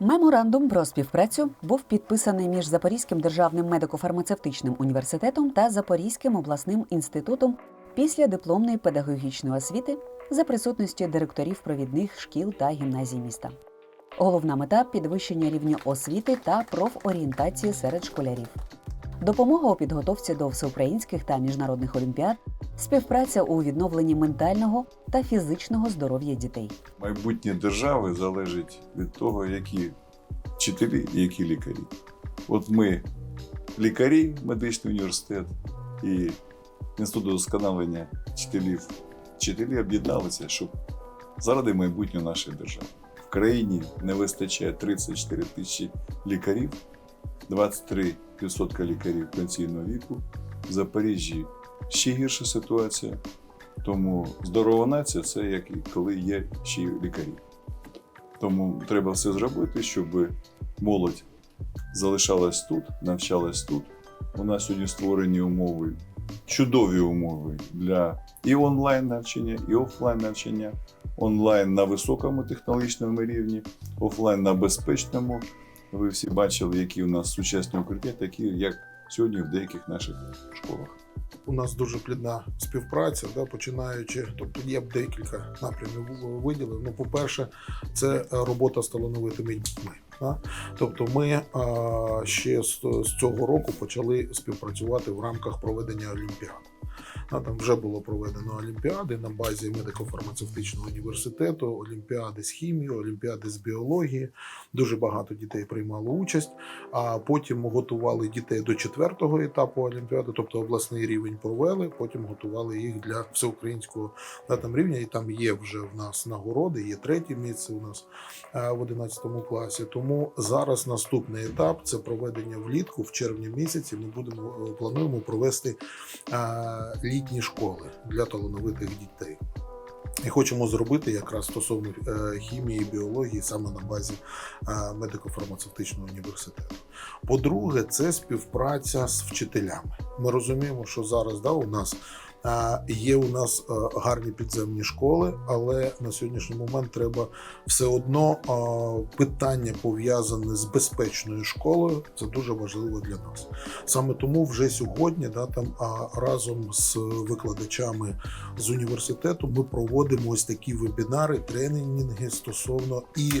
Меморандум про співпрацю був підписаний між Запорізьким державним медико-фармацевтичним університетом та Запорізьким обласним інститутом після дипломної педагогічної освіти за присутності директорів провідних шкіл та гімназій міста. Головна мета підвищення рівня освіти та профорієнтації серед школярів. Допомога у підготовці до всеукраїнських та міжнародних олімпіад, співпраця у відновленні ментального та фізичного здоров'я дітей. Майбутнє держави залежить від того, які вчителі і які лікарі. От ми лікарі, медичний університет і інститут удосконалення вчителів. Вчителі об'єдналися, щоб заради майбутнього нашої держави. В країні не вистачає 34 тисячі лікарів, 23% лікарів пенсійного віку. В Запоріжжі ще гірша ситуація. Тому здорова нація це як і коли є ще лікарі. Тому треба все зробити, щоб молодь залишалась тут, навчалась тут. У нас сьогодні створені умови, чудові умови для і онлайн навчання, і офлайн навчання. Онлайн на високому технологічному рівні, офлайн на безпечному. Ви всі бачили, які у нас сучасні укриття, такі як сьогодні в деяких наших школах. У нас дуже плідна співпраця, да, починаючи, тобто є декілька напрямів виділив. Ну, по-перше, це робота з талановитими дітьми. Да? Тобто, ми а, ще з, з цього року почали співпрацювати в рамках проведення олімпіад. Да, там вже було проведено олімпіади на базі медико-фармацевтичного університету, олімпіади з хімії, олімпіади з біології. Дуже багато дітей приймало участь. А потім готували дітей до четвертого етапу олімпіади, тобто обласний рівень провели. Потім готували їх для всеукраїнського да, там рівня. І там є вже в нас нагороди, є третє місце у нас е, в 11 класі. Тому зараз наступний етап це проведення влітку в червні місяці. Ми будемо е, плануємо провести е, літні школи для талановитих дітей. І хочемо зробити якраз стосовно е, хімії біології саме на базі е, медико-фармацевтичного університету. По-друге, це співпраця з вчителями. Ми розуміємо, що зараз да, у нас є у нас е, гарні підземні школи, але на сьогоднішній момент треба все одно питання пов'язане з безпечною школою. Це дуже важливо для нас. Саме тому вже сьогодні, да, там разом з викладачами з університету ми проводимо ось такі вебінари, тренінги стосовно і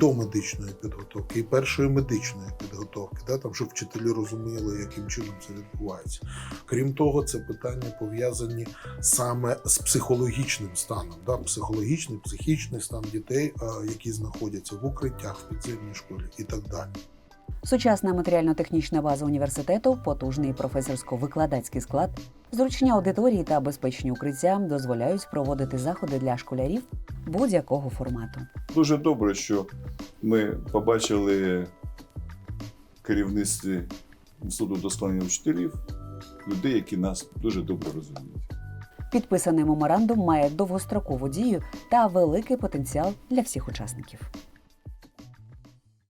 домедичної підготовки, і першої медичної підготовки, да, там, щоб вчителі розуміли, яким чином це відбувається. Крім того, це питання пов'язані саме з психологічним станом, да, психологічний, психічний стан дітей, які знаходяться в укриттях, в підземній школі і так далі. Сучасна матеріально-технічна база університету, потужний професорсько-викладацький склад, зручні аудиторії та безпечні укриття дозволяють проводити заходи для школярів будь-якого формату. Дуже добре, що ми побачили керівництві інституту досконалення вчителів людей, які нас дуже добре розуміють. Підписаний меморандум має довгострокову дію та великий потенціал для всіх учасників.